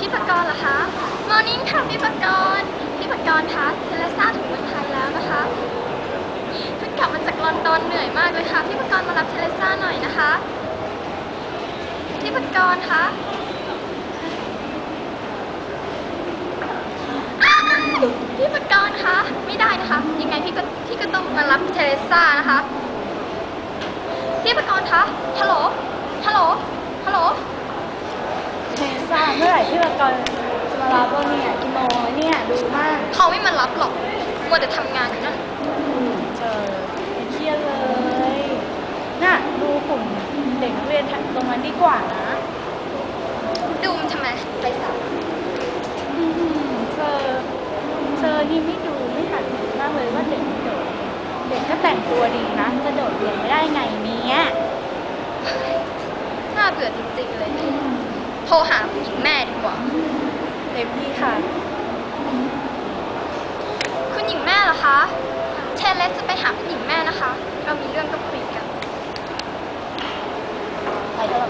พี่ปกรณ์เหรอคะมอร์นิ่งค่ะพี่ปกรณ์พี่ปกรณ์คะเทเลซ่าถึงเมืองไทยแล้วนะคะเพิ่งกลับมาจากลอนดอนเหนื่อยมากเลยค่ะ พี่ปกรณ์มารับเทเลซ่าหน่อยนะคะ พี่ปกรณ์คะพี่ปกรณ์คะไม่ได้นะคะ ยังไงพี่ก็พี่ก็ต้องมารับเทเลซ่านะคะ พี่ปกรณ์คะฮัลโหลฮัลโหลฮัลโหล มื่อไหร่ที่เรากรจะมารับเราเนี่ยกี่โมเนี่ยดูมากเขาไม่มารับหรอกมัวแต่ทำงานอยู่นั่นเจอไม่เครียดเลยน่ะดูกลุ่มเด็กนักเรียนตรงนั้นดีกว่านะดูมันทำไมไรสาระอืมเธอเธอนี่ไม่ดูไม่หัดมากเลยว่าเด็กโดดเด็กก็แต่งตัวดีนะจะโดดเรียนไม่ได้ไง ต็มที่ค่ะ คุณหญิงแม่เหรอคะเชนเลสจะไปหาคุณหญิงแม่นะคะ เรามีเรื่องต้องคุยกัน ไปเถอะ